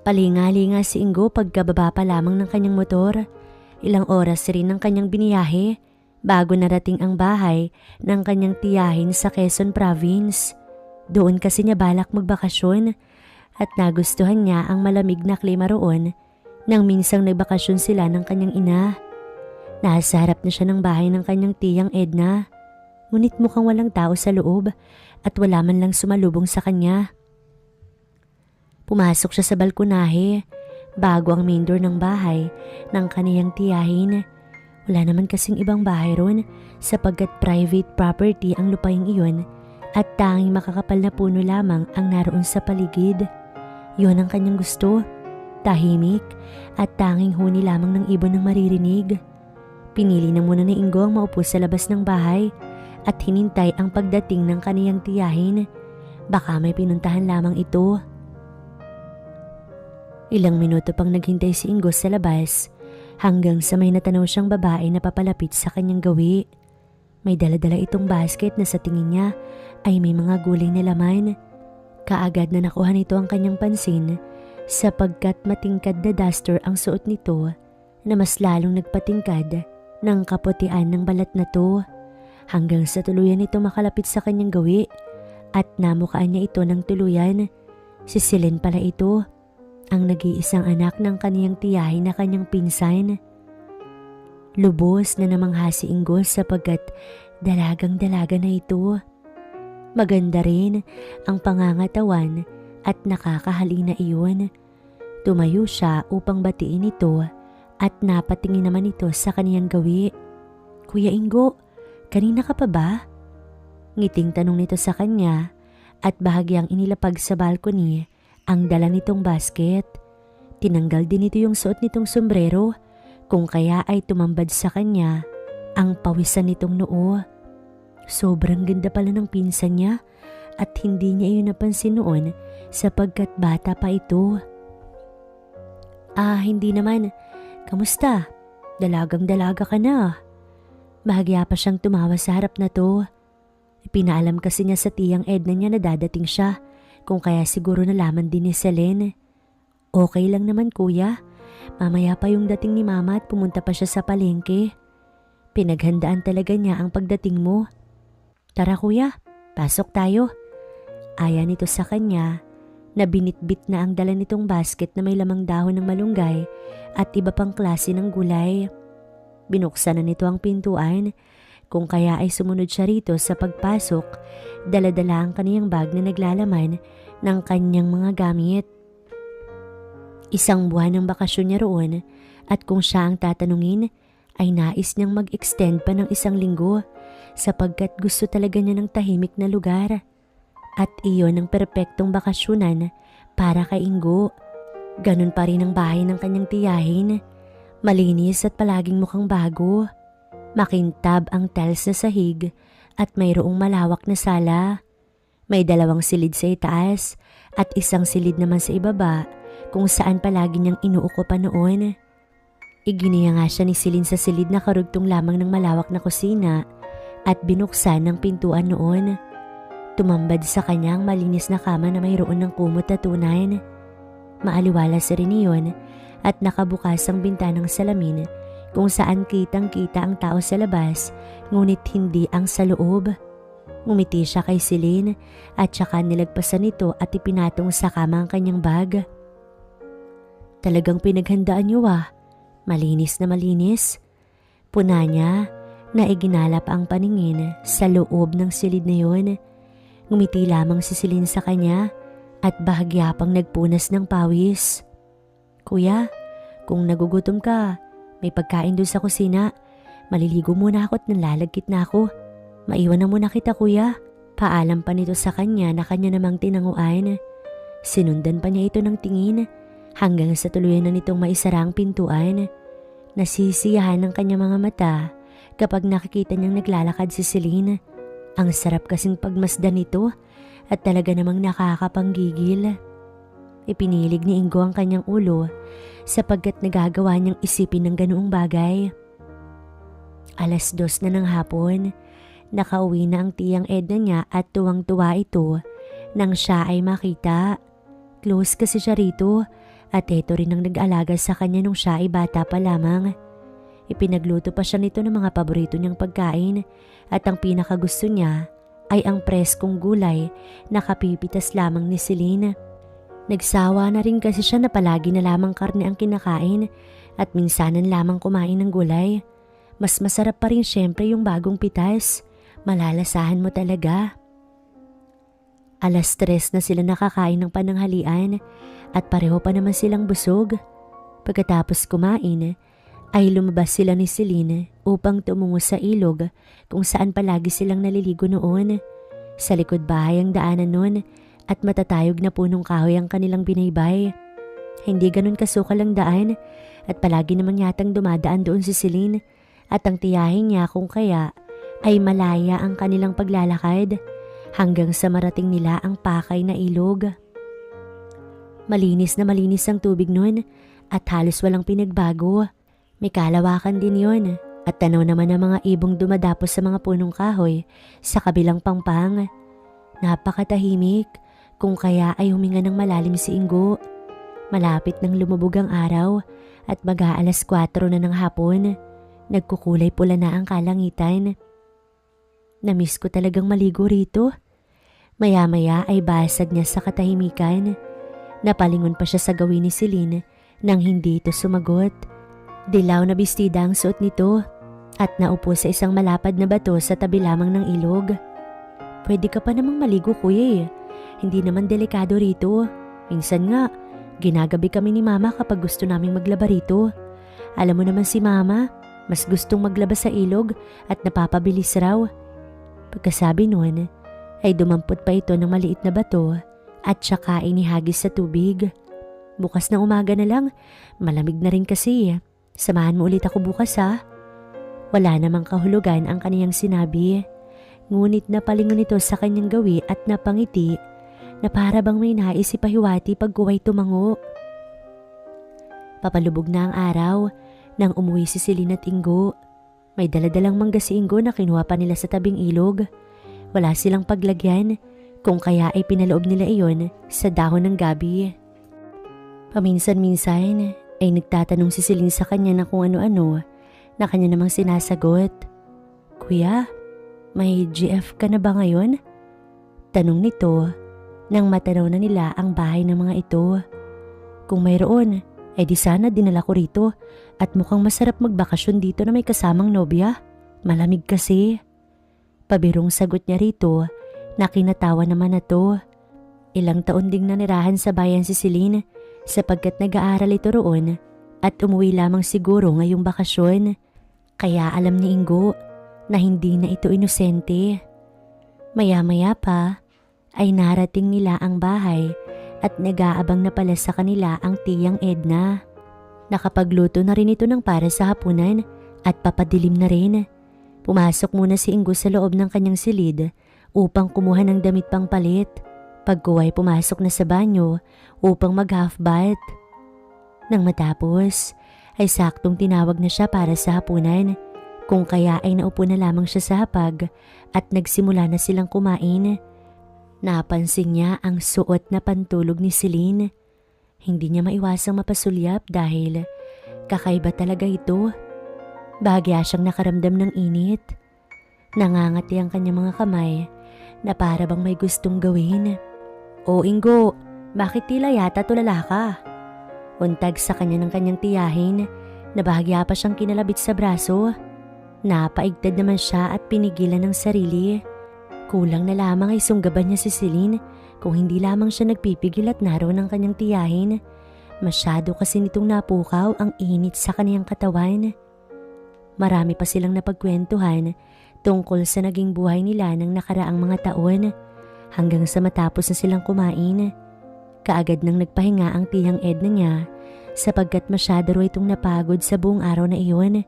Palinga-linga si Ingo pagkababa pa lamang ng kanyang motor. Ilang oras rin ang kanyang biniyahe bago narating ang bahay ng kanyang tiyahin sa Quezon Province. Doon kasi niya balak magbakasyon at nagustuhan niya ang malamig na klima roon nang minsang nagbakasyon sila ng kanyang ina. Nasa harap na siya ng bahay ng kanyang tiyang Edna. Ngunit mukhang walang tao sa loob at wala man lang sumalubong sa kanya. Pumasok siya sa balkonahe bago ang main door ng bahay ng kaniyang tiyahin. Wala naman kasing ibang bahay ron sapagkat private property ang lupaing iyon at tanging makakapal na puno lamang ang naroon sa paligid. Yun ang kanyang gusto. Tahimik at tanging huni lamang ng ibon ng maririnig. Pinili na muna ni Ingo ang maupo sa labas ng bahay at hinintay ang pagdating ng kaniyang tiyahin. Baka may pinuntahan lamang ito. Ilang minuto pang naghintay si Ingo sa labas hanggang sa may natanaw siyang babae na papalapit sa kanyang gawi. May daladala itong basket na sa tingin niya ay may mga gulay na laman. Kaagad na nakuha nito ang kanyang pansin sapagkat matingkad na duster ang suot nito na mas lalong nagpatingkad ng kaputian ng balat na to hanggang sa tuluyan ito makalapit sa kanyang gawi at namukaan niya ito ng tuluyan. Si Celine pala ito ang nag-iisang anak ng kaniyang tiyahin na kanyang pinsan. Lubos na namangha si Ingo sapagkat dalagang dalaga na ito. Maganda rin ang pangangatawan at nakakahalina iyon. Tumayo siya upang batiin ito at napatingin naman ito sa kaniyang gawi. Kuya Ingo, kanina ka pa ba? Ngiting tanong nito sa kanya at bahagyang inilapag sa balcony ang dala nitong basket. Tinanggal din ito yung suot nitong sombrero kung kaya ay tumambad sa kanya ang pawisan nitong noo. Sobrang ganda pala ng pinsan niya at hindi niya iyon napansin noon sapagkat bata pa ito. Ah, hindi naman. Kamusta? Dalagang dalaga ka na. Bahagya pa siyang tumawa sa harap na to. Pinaalam kasi niya sa tiyang Edna niya na dadating siya kung kaya siguro nalaman din ni Selene. Okay lang naman kuya. Mamaya pa yung dating ni mama at pumunta pa siya sa palengke. Pinaghandaan talaga niya ang pagdating mo. Tara kuya, pasok tayo. Aya nito sa kanya na binitbit na ang dala nitong basket na may lamang dahon ng malunggay at iba pang klase ng gulay. Binuksan na nito ang pintuan kung kaya ay sumunod siya rito sa pagpasok, daladala ang kaniyang bag na naglalaman ng kanyang mga gamit. Isang buwan ng bakasyon niya roon at kung siya ang tatanungin ay nais niyang mag-extend pa ng isang linggo sapagkat gusto talaga niya ng tahimik na lugar. At iyon ang perpektong bakasyonan para kay Ingo. Ganun pa rin ang bahay ng kanyang tiyahin. Malinis at palaging mukhang bago. Makintab ang tiles na sahig at mayroong malawak na sala. May dalawang silid sa itaas at isang silid naman sa ibaba kung saan palagi niyang inuuko pa noon. Iginiya nga siya ni Silin sa silid na karugtong lamang ng malawak na kusina at binuksan ng pintuan noon. Tumambad sa kanyang malinis na kama na mayroon ng kumot na tunay. Maaliwalas rin iyon at nakabukas ang bintanang salamin kung saan kitang kita ang tao sa labas ngunit hindi ang sa loob. Ngumiti siya kay Celine at saka nilagpasan nito at ipinatong sa kama ang kanyang bag. Talagang pinaghandaan niyo ah. Malinis na malinis. Puna niya na iginalap ang paningin sa loob ng silid na yun. Ngumiti lamang si Celine sa kanya at bahagya pang nagpunas ng pawis. Kuya, kung nagugutom ka, may pagkain doon sa kusina. Maliligo muna ako at nalalagkit na ako. Maiwan na muna kita kuya. Paalam pa nito sa kanya na kanya namang tinanguan. Sinundan pa niya ito ng tingin hanggang sa tuluyan na nitong maisarang pintuan. Nasisiyahan ng kanya mga mata kapag nakikita niyang naglalakad si Celine. Ang sarap kasing pagmasdan nito at talaga namang nakakapanggigil. Ipinilig ni Ingo ang kanyang ulo sapagkat nagagawa niyang isipin ng ganoong bagay. Alas dos na ng hapon, nakauwi na ang tiyang Edna niya at tuwang-tuwa ito nang siya ay makita. Close kasi siya rito At ito rin ang nag-alaga sa kanya nung siya ay bata pa lamang. Ipinagluto pa siya nito ng mga paborito niyang pagkain at ang pinakagusto niya ay ang preskong gulay na kapipitas lamang ni Celine. Nagsawa na rin kasi siya na palagi na lamang karne ang kinakain at minsanan lamang kumain ng gulay. Mas masarap pa rin syempre yung bagong pitas. Malalasahan mo talaga. Alas tres na sila nakakain ng pananghalian at pareho pa naman silang busog. Pagkatapos kumain, ay lumabas sila ni Celine upang tumungo sa ilog kung saan palagi silang naliligo noon. Sa likod bahay ang daanan noon at matatayog na punong kahoy ang kanilang binaybay. Hindi ganun kasukal ang daan at palagi namang yatang dumadaan doon si Celine at ang tiyahin niya kung kaya ay malaya ang kanilang paglalakad hanggang sa marating nila ang pakay na ilog. Malinis na malinis ang tubig noon at halos walang pinagbago. May kalawakan din yon at tanaw naman ng mga ibong dumadapos sa mga punong kahoy sa kabilang pangpang. Napakatahimik kung kaya ay huminga ng malalim si Ingo. Malapit nang lumubog ang araw at mag-aalas 4 na ng hapon. Nagkukulay pula na ang kalangitan. Namiss ko talagang maligo rito. Maya-maya ay basag niya sa katahimikan. Napalingon pa siya sa gawin ni Celine nang hindi ito sumagot. Dilaw na bestida ang suot nito at naupo sa isang malapad na bato sa tabi lamang ng ilog. Pwede ka pa namang maligo kuya eh. Hindi naman delikado rito. Minsan nga, ginagabi kami ni mama kapag gusto naming maglaba rito. Alam mo naman si mama, mas gustong maglaba sa ilog at napapabilis raw. Pagkasabi noon, ay dumampot pa ito ng maliit na bato at saka inihagis sa tubig. Bukas na umaga na lang, malamig na rin kasi. Samahan mo ulit ako bukas ha. Wala namang kahulugan ang kaniyang sinabi. Ngunit napalingon ito sa kanyang gawi at napangiti na para bang may nais ipahiwati pag kuway tumango. Papalubog na ang araw nang umuwi si Celine at Ingo. May daladalang mangga si Ingo na kinuha pa nila sa tabing ilog. Wala silang paglagyan kung kaya ay pinaloob nila iyon sa dahon ng gabi. Paminsan-minsan ay nagtatanong si Celine sa kanya na kung ano-ano na kanya namang sinasagot. Kuya, may GF ka na ba ngayon? Tanong nito nang matanaw na nila ang bahay ng mga ito. Kung mayroon, ay di sana dinala ko rito at mukhang masarap magbakasyon dito na may kasamang nobya. Malamig kasi. Pabirong sagot niya rito na kinatawa naman na. Ilang taon ding nanirahan sa bayan si Celine sapagkat nag-aaral ito roon at umuwi lamang siguro ngayong bakasyon. Kaya alam ni Ingo na hindi na ito inosente. Maya-maya pa ay narating nila ang bahay at nag-aabang na pala sa kanila ang tiyang Edna. Nakapagluto na rin ito ng para sa hapunan at papadilim na rin. Pumasok muna si Ingo sa loob ng kanyang silid upang kumuha ng damit pang palit. Pagkuway pumasok na sa banyo upang mag half bath. Nang matapos ay saktong tinawag na siya para sa hapunan kung kaya ay naupo na lamang siya sa hapag at nagsimula na silang kumain. Napansin niya ang suot na pantulog ni Celine. Hindi niya maiwasang mapasulyap dahil kakaiba talaga ito. Bahagya siyang nakaramdam ng init. Nangangati ang kanyang mga kamay na para bang may gustong gawin. O Ingo, bakit tila yata tulala ka? Untag sa kanya ng kanyang tiyahin na bahagya pa siyang kinalabit sa braso. Napaigtad naman siya at pinigilan ng sarili. Kulang na lamang ay sunggaban niya si Celine kung hindi lamang siya nagpipigil at naroon ng kanyang tiyahin. Masyado kasi nitong napukaw ang init sa kaniyang katawan. Marami pa silang napagkwentuhan tungkol sa naging buhay nila ng nakaraang mga taon hanggang sa matapos na silang kumain. Kaagad nang nagpahinga ang tiyang Edna niya sapagkat masyado raw itong napagod sa buong araw na iyon.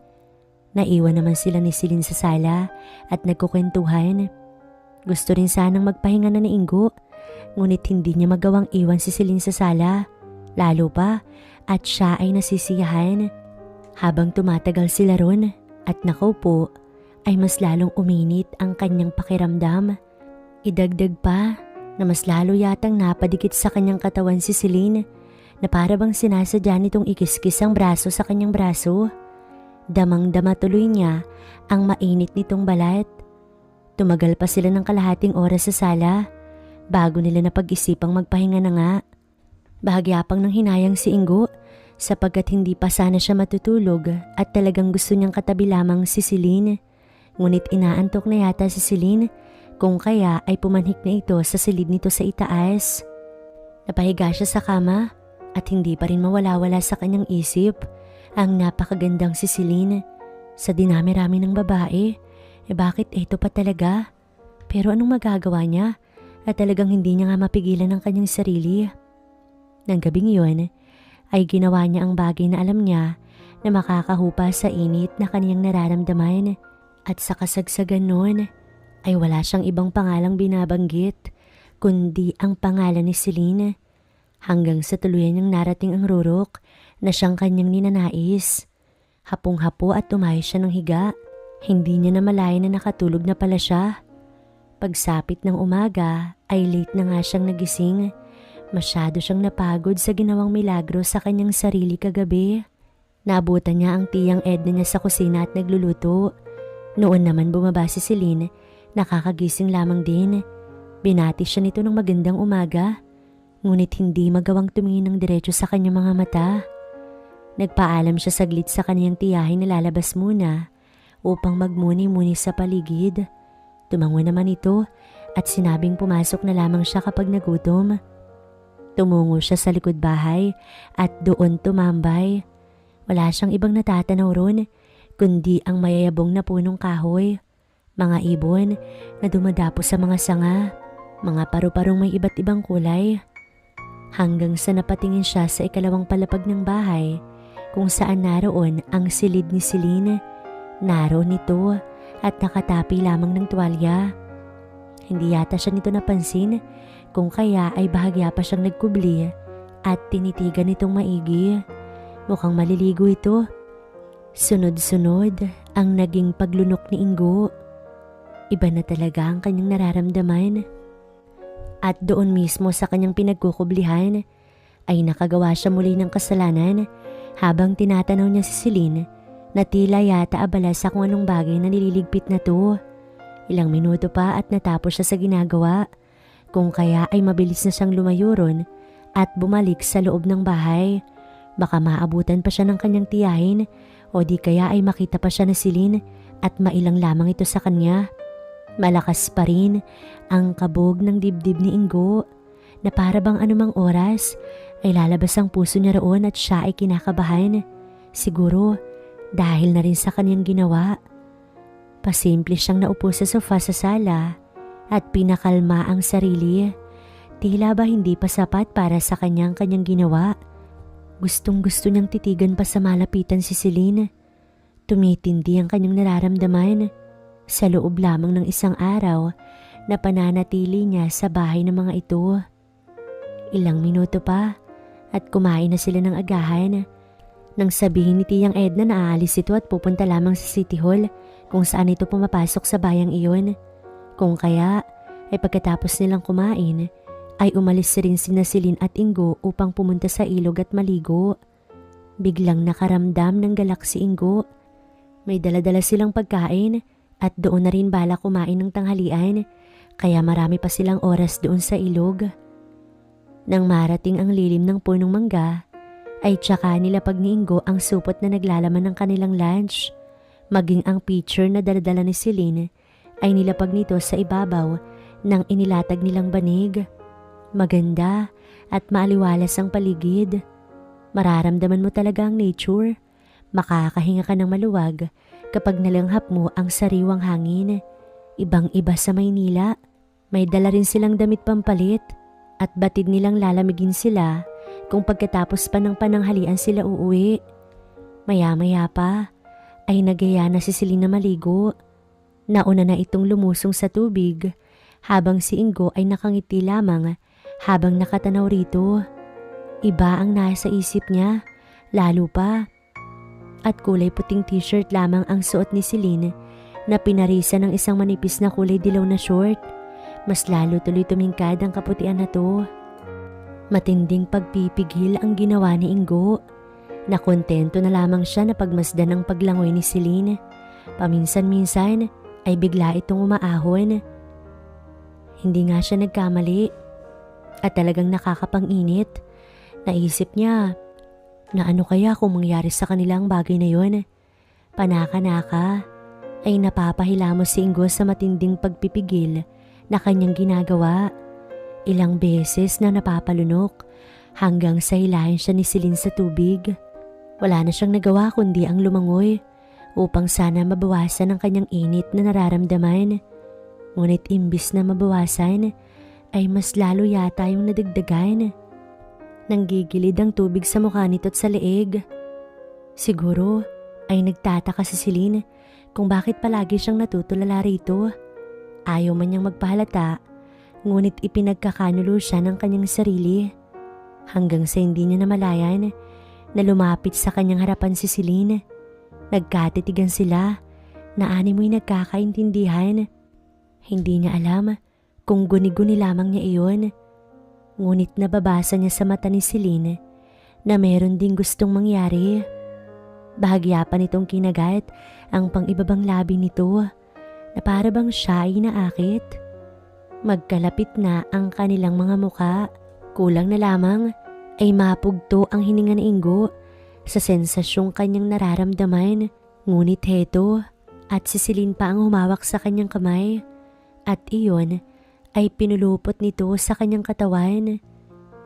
Naiwan naman sila ni Celine sa sala at nagkukwentuhan. Gusto rin sanang magpahinga na ni Ingo ngunit hindi niya magawang iwan si Celine sa sala. Lalo pa at siya ay nasisiyahan. Habang tumatagal sila ron at nakaupo ay mas lalong uminit ang kanyang pakiramdam. Idagdag pa na mas lalo yatang napadikit sa kanyang katawan si Celine na para bang sinasadya nitong ikiskis ang braso sa kanyang braso. Damang-dama tuloy niya ang mainit nitong balat. Tumagal pa sila ng kalahating oras sa sala bago nila napag-isipang magpahinga na nga. Bahagya pang nang hinayang si Ingo sapagkat hindi pa sana siya matutulog at talagang gusto niyang katabi lamang si Celine. Ngunit inaantok na yata si Celine kung kaya ay pumanhik na ito sa silid nito sa itaas. Napahiga siya sa kama at hindi pa rin mawala-wala sa kanyang isip ang napakagandang si Celine. Sa dinami-rami ng babae, eh bakit ito pa talaga? Pero anong magagawa niya? At talagang hindi niya nga mapigilan ang kanyang sarili. Nang gabing yun, ay ginawa niya ang bagay na alam niya na makakahupa sa init na kaniyang nararamdaman at sa kasagsagan nun ay wala siyang ibang pangalang binabanggit kundi ang pangalan ni Celine hanggang sa tuluyan niyang narating ang rurok na siyang kanyang ninanais. Hapong-hapo at tumayo siya ng higa. Hindi niya namalayan na nakatulog na pala siya. Pagsapit ng umaga ay late na nga siyang nagising. Masyado siyang napagod sa ginawang milagro sa kanyang sarili kagabi. Naabutan niya ang tiyang Edna niya sa kusina at nagluluto. Noon naman bumaba si Celine, nakakagising lamang din. Binati siya nito ng magandang umaga, ngunit hindi magawang tumingin ng diretso sa kanyang mga mata. Nagpaalam siya saglit sa kanyang tiyahin na lalabas muna upang magmuni-muni sa paligid. Tumango naman ito at sinabing pumasok na lamang siya kapag nagutom. Tumungo siya sa likod bahay at doon tumambay. Wala siyang ibang natatanaw ron kundi ang mayayabong na punong kahoy, mga ibon na dumadapo sa mga sanga, mga paru-parong may iba't ibang kulay. Hanggang sa napatingin siya sa ikalawang palapag ng bahay kung saan naroon ang silid ni Celine. Naroon nito at nakatapi lamang ng tuwalya. Hindi yata siya nito napansin kung kaya ay bahagya pa siyang nagkubli at tinitigan nitong maigi. Mukhang maliligo ito. Sunod-sunod ang naging paglunok ni Ingo. Iba na talaga ang kanyang nararamdaman. At doon mismo sa kanyang pinagkukublihan ay nakagawa siya muli ng kasalanan habang tinatanaw niya si Celine na tila yata abala sa kung anong bagay na nililigpit na to. Ilang minuto pa at natapos siya sa ginagawa. Kung kaya ay mabilis na siyang lumayo ron at bumalik sa loob ng bahay. Baka maabutan pa siya ng kanyang tiyahin o di kaya ay makita pa siya na Celine at mailang lamang ito sa kanya. Malakas pa rin ang kabog ng dibdib ni Ingo na para bang anumang oras ay lalabas ang puso niya roon at siya ay kinakabahan. Siguro dahil na rin sa kanyang ginawa. Pasimple siyang naupo sa sofa sa sala at pinakalma ang sarili. Tila ba hindi pa sapat para sa kanyang kanyang ginawa? Gustong gusto niyang titigan pa sa malapitan si Celine. Tumitindi ang kanyang nararamdaman sa loob lamang ng isang araw na pananatili niya sa bahay ng mga ito. Ilang minuto pa at kumain na sila ng agahan. Nang sabihin ni Tiyang Edna na aalis ito at pupunta lamang sa City Hall kung saan ito pumapasok sa bayang iyon. Kung kaya ay pagkatapos nilang kumain ay umalis rin sina Silin at Ingo upang pumunta sa ilog at maligo. Biglang nakaramdam ng galak si Ingo. May daladala silang pagkain at doon na rin bala kumain ng tanghalian kaya marami pa silang oras doon sa ilog. Nang marating ang lilim ng punong mangga, ay tsaka nila pagniinggo ang supot na naglalaman ng kanilang lunch. Maging ang pitcher na daladala ni Celine ay nilapag nito sa ibabaw ng inilatag nilang banig. Maganda at maaliwalas ang paligid. Mararamdaman mo talaga ang nature. Makakahinga ka ng maluwag kapag nalanghap mo ang sariwang hangin. Ibang iba sa Maynila. May dala rin silang damit pampalit at batid nilang lalamigin sila kung pagkatapos pa ng pananghalian sila uuwi. Maya-maya pa ay nagaya na si Selena maligo. Nauna na itong lumusong sa tubig habang si Ingo ay nakangiti lamang habang nakatanaw rito. Iba ang nasa isip niya, lalo pa. At kulay puting t-shirt lamang ang suot ni Celine na pinarisa ng isang manipis na kulay dilaw na short. Mas lalo tuloy tumingkad ang kaputian na to. Matinding pagpipigil ang ginawa ni Ingo. Nakontento na lamang siya na pagmasdan ng paglangoy ni Celine. Paminsan-minsan ay bigla itong umaahon. Hindi nga siya nagkamali at talagang nakakapanginit. Naisip niya na ano kaya kung mangyari sa kanilang bagay na yon. Panaka-naka ay napapahilamos si Ingo sa matinding pagpipigil na kanyang ginagawa. Ilang beses na napapalunok hanggang sa hilahin siya ni Celine sa tubig. Wala na siyang nagawa kundi ang lumangoy upang sana mabawasan ang kanyang init na nararamdaman. Ngunit imbis na mabawasan, ay mas lalo yata yung nadagdagan. Nanggigilid ang tubig sa mukha nito at sa leeg. Siguro ay nagtataka si Celine kung bakit palagi siyang natutulala rito. Ayaw man niyang magpahalata, ngunit ipinagkakanulo siya ng kanyang sarili. Hanggang sa hindi niya namalayan na lumapit sa kanyang harapan si Celine. Nagkatitigan sila na animoy nagkakaintindihan. Hindi niya alam kung guni-guni lamang niya iyon. Ngunit nababasa niya sa mata ni Celine na meron ding gustong mangyari. Bahagya pa nitong kinagat ang pang-ibabang labi nito na para bang siya ay naakit. Magkalapit na ang kanilang mga muka. Kulang na lamang ay mapugto ang hininga ni Ingo sa sensasyong kanyang nararamdaman. Ngunit heto at si Celine pa ang humawak sa kanyang kamay at iyon ay pinulupot nito sa kanyang katawan.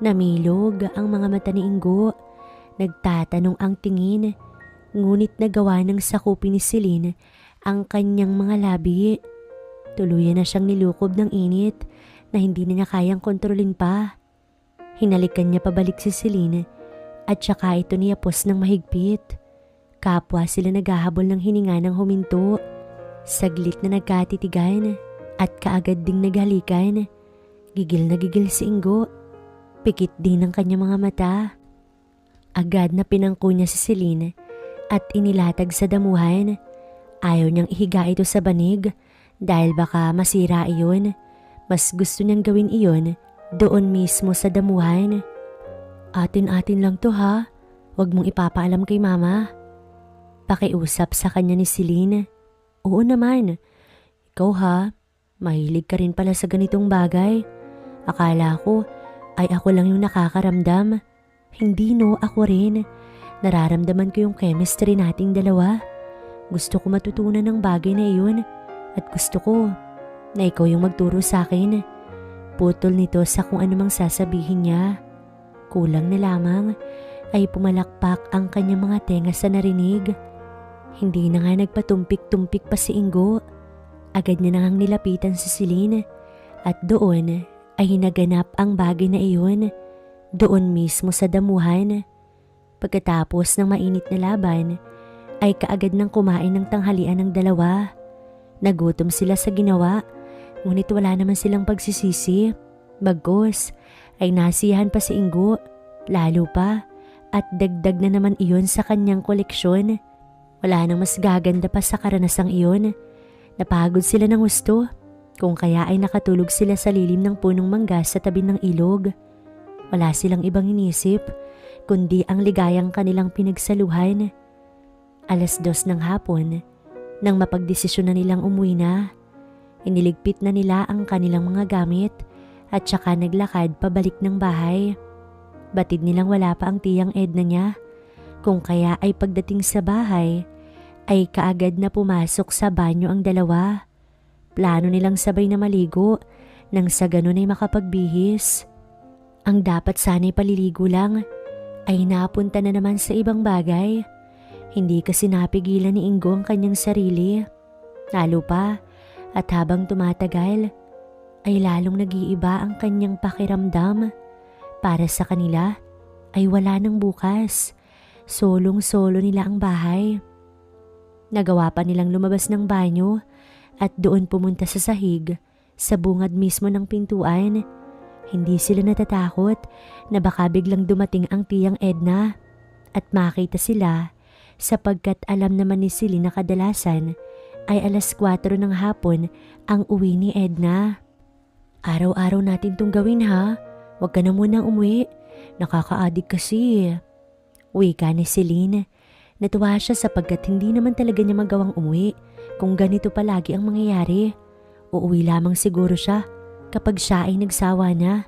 Namilog ang mga mata ni Ingo. Nagtatanong ang tingin, ngunit nagawa ng sakupin ni Celine ang kanyang mga labi. Tuluyan na siyang nilukob ng init na hindi na niya kayang kontrolin pa. Hinalikan niya pabalik si Celine at saka ito niyapos ng mahigpit. Kapwa sila naghahabol ng hininga ng huminto. Saglit na nagkatitigan at kaagad ding naghalikan. Gigil na gigil si Ingo. Pikit din ang kanyang mga mata. Agad na pinangko niya si Celine at inilatag sa damuhan. Ayaw niyang ihiga ito sa banig dahil baka masira iyon. Mas gusto niyang gawin iyon doon mismo sa damuhan. Atin-atin lang to ha. Huwag mong ipapaalam kay mama. Pakiusap sa kanya ni Celine. Oo naman. Ikaw ha, mahilig ka rin pala sa ganitong bagay. Akala ko ay ako lang yung nakakaramdam. Hindi no, ako rin. Nararamdaman ko yung chemistry nating dalawa. Gusto ko matutunan ng bagay na iyon at gusto ko na ikaw yung magturo sa akin. Putol nito sa kung anumang sasabihin niya. Kulang na lamang ay pumalakpak ang kanyang mga tenga sa narinig. Hindi na nga nagpatumpik-tumpik pa si Ingo. Agad niya nang nilapitan si Celine at doon ay hinaganap ang bagay na iyon. Doon mismo sa damuhan. Pagkatapos ng mainit na laban, ay kaagad nang kumain ng tanghalian ng dalawa. Nagutom sila sa ginawa, ngunit wala naman silang pagsisisi. Bagos, ay nasiyahan pa si Ingo, lalo pa, at dagdag na naman iyon sa kanyang koleksyon. Wala nang mas gaganda pa sa karanasang iyon. Napagod sila ng gusto, kung kaya ay nakatulog sila sa lilim ng punong mangga sa tabi ng ilog. Wala silang ibang inisip, kundi ang ligayang kanilang pinagsaluhan. Alas dos ng hapon, nang mapagdesisyon na nilang umuwi na, iniligpit na nila ang kanilang mga gamit at saka naglakad pabalik ng bahay. Batid nilang wala pa ang tiyang Edna niya, kung kaya ay pagdating sa bahay, ay kaagad na pumasok sa banyo ang dalawa. Plano nilang sabay na maligo nang sa ganun ay makapagbihis. Ang dapat sana'y paliligo lang ay napunta na naman sa ibang bagay. Hindi kasi napigilan ni Ingo ang kanyang sarili. Lalo pa at habang tumatagal ay lalong nag-iiba ang kanyang pakiramdam. Para sa kanila ay wala nang bukas. Solong-solo nila ang bahay. Nagawa pa nilang lumabas ng banyo at doon pumunta sa sahig sa bungad mismo ng pintuan. Hindi sila natatakot na baka biglang dumating ang tiyang Edna at makita sila sapagkat alam naman ni Silly na kadalasan ay alas 4 ng hapon ang uwi ni Edna. Araw-araw natin tong gawin ha. Huwag ka na munang umuwi. Nakakaadik kasi. Wika ni Celine. Natuwa siya sapagkat hindi naman talaga niya magawang umuwi kung ganito palagi ang mangyayari. Uuwi lamang siguro siya kapag siya ay nagsawa na.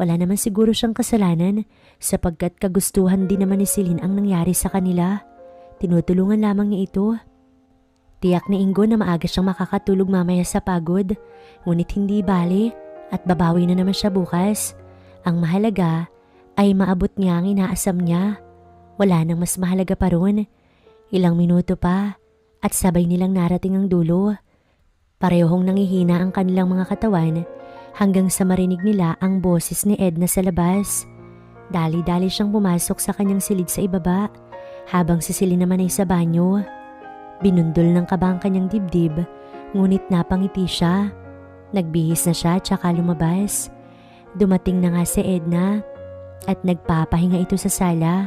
Wala naman siguro siyang kasalanan sapagkat kagustuhan din naman ni Celine ang nangyari sa kanila. Tinutulungan lamang niya ito. Tiyak ni Ingo na maaga siyang makakatulog mamaya sa pagod, ngunit hindi bali at babawi na naman siya bukas. Ang mahalaga ay maabot niya ang inaasam niya. Wala nang mas mahalaga pa ron. Ilang minuto pa at sabay nilang narating ang dulo. Parehong nangihina ang kanilang mga katawan hanggang sa marinig nila ang boses ni Edna sa labas. Dali-dali siyang pumasok sa kanyang silid sa ibaba habang si Celine naman ay sa banyo. Binundol ng kaba ang kanyang dibdib ngunit napangiti siya. Nagbihis na siya tsaka lumabas. Dumating na nga si Edna at nagpapahinga ito sa sala.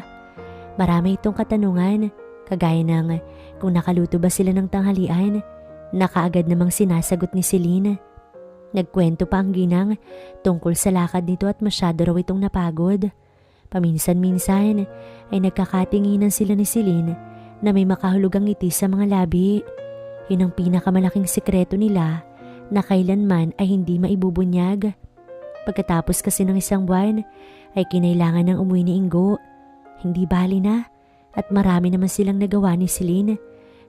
Marami itong katanungan kagaya ng kung nakaluto ba sila ng tanghalian. Nakaagad namang sinasagot ni Celine. Nagkwento pa ang ginang tungkol sa lakad nito at masyado raw itong napagod. Paminsan-minsan ay nagkakatinginan sila ni Celine na may makahulugang ngiti sa mga labi. Yun ang pinakamalaking sikreto nila na kailanman ay hindi maibubunyag. Pagkatapos kasi ng isang buwan ay kinailangan ng umuwi ni Ingo. Hindi bali na at marami naman silang nagawa ni Celine.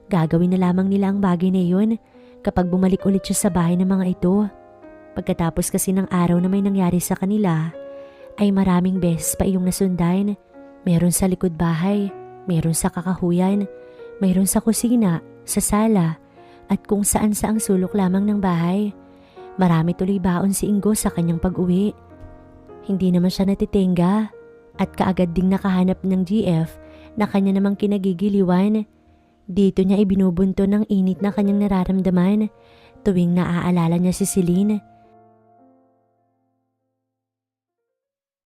Gagawin na lamang nila ang bagay na yun kapag bumalik ulit siya sa bahay ng mga ito. Pagkatapos kasi ng araw na may nangyari sa kanila, ay maraming beses pa iyong nasundan. Meron sa likod bahay, meron sa kakahuyan, meron sa kusina, sa sala, at kung saan saang sulok lamang ng bahay. Marami tuloy baon si Ingo sa kanyang pag-uwi. Hindi naman siya natitenga at kaagad ding nakahanap ng GF na kanya namang kinagigiliwan. Dito niya ibinubunto ng init na kanyang nararamdaman tuwing naaalala niya si Celine